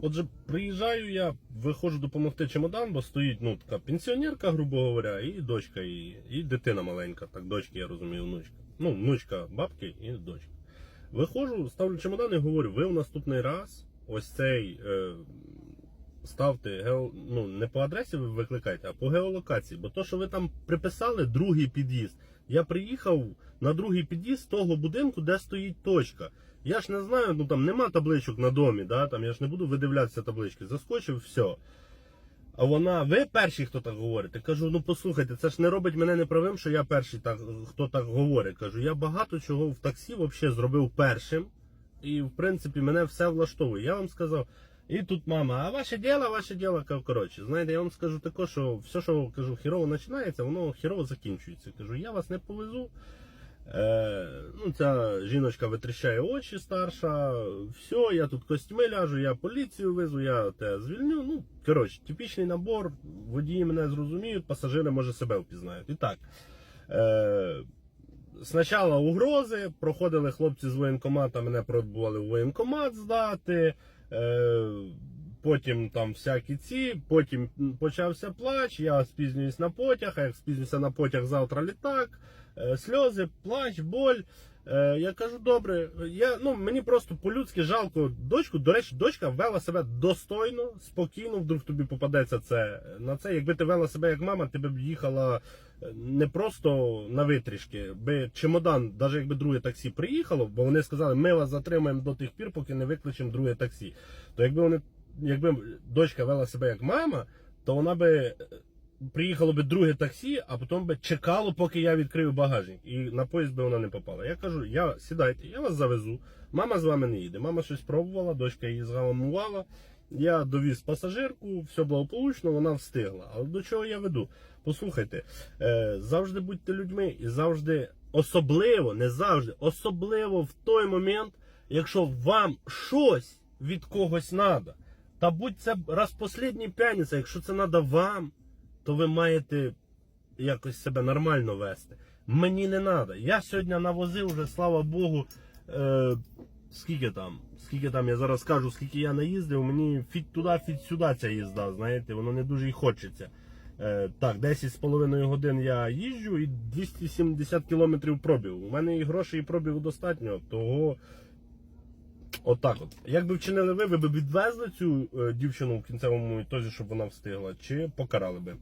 Отже, приїжджаю я, виходжу допомогти чемодан, бо стоїть ну, така пенсіонерка, грубо говоря, і дочка її, і дитина маленька, так, дочки, я розумію, внучка. Ну, внучка бабки і дочка. Виходжу, ставлю чемодан і говорю, ви в наступний раз ось цей е, ставте гео, ну, не по адресі ви викликайте, а по геолокації. Бо то, що ви там приписали другий під'їзд, я приїхав на другий під'їзд того будинку, де стоїть точка. Я ж не знаю, ну там нема табличок на домі, да, там я ж не буду видивлятися таблички. Заскочив, все. А вона, ви перші, хто так говорить. Я кажу, ну послухайте, це ж не робить мене неправим, що я перший так, хто так говорить. Кажу, я багато чого в таксі взагалі зробив першим. І в принципі мене все влаштовує. Я вам сказав. І тут мама, а ваше діло, ваше діло, коротше, знаєте, я вам скажу таке, що все, що кажу, хірово починається, воно хірово закінчується. Кажу, я вас не повезу. Е, ну, ця жіночка витріщає очі старша. Все, я тут костюми ляжу, я поліцію везу, я те звільню. Ну, коротше, типічний набор. Водії мене зрозуміють, пасажири може себе впізнають. І так. Е, Спочатку угрози, проходили хлопці з воєнкомата, мене пробували в воєнкомат здати. Е, Потім там всякі ці, потім почався плач, я спізнююсь на потяг, а як спізнююся на потяг завтра літак, е, сльози, плач, боль. Е, я кажу, добре, я, ну, мені просто по-людськи жалко дочку. До речі, дочка вела себе достойно, спокійно, вдруг тобі попадеться це. На це, якби ти вела себе як мама, ти б їхала е, не просто на витрішки, би чемодан, навіть якби друге таксі приїхало, бо вони сказали, ми вас затримаємо до тих пір, поки не викличемо друге таксі. То якби вони, якби дочка вела себе як мама, то вона би е, приїхало би друге таксі, а потім би чекало, поки я відкрию багажник. І на поїзд би вона не попала. Я кажу, я сідайте, я вас завезу. Мама з вами не їде. Мама щось пробувала, дочка її згамувала. Я довіз пасажирку, все благополучно, вона встигла. Але до чого я веду? Послухайте, е, завжди будьте людьми і завжди, особливо, не завжди, особливо в той момент, якщо вам щось від когось треба. Та будь це раз послідній п'яниця, якщо це треба вам, то ви маєте якось себе нормально вести. Мені не треба. Я сьогодні навозив вже, слава Богу, е, скільки там, скільки там, я зараз скажу, скільки я наїздив, мені фіт туди, фіт сюди ця їзда, знаєте, воно не дуже й хочеться. Е, так, 10,5 годин я їжджу і 270 кілометрів пробігу. У мене і грошей, і пробігу достатньо, того. Отак от. Як би вчинили ви, ви б відвезли цю е, дівчину в кінцевому ітозі, щоб вона встигла, чи покарали би?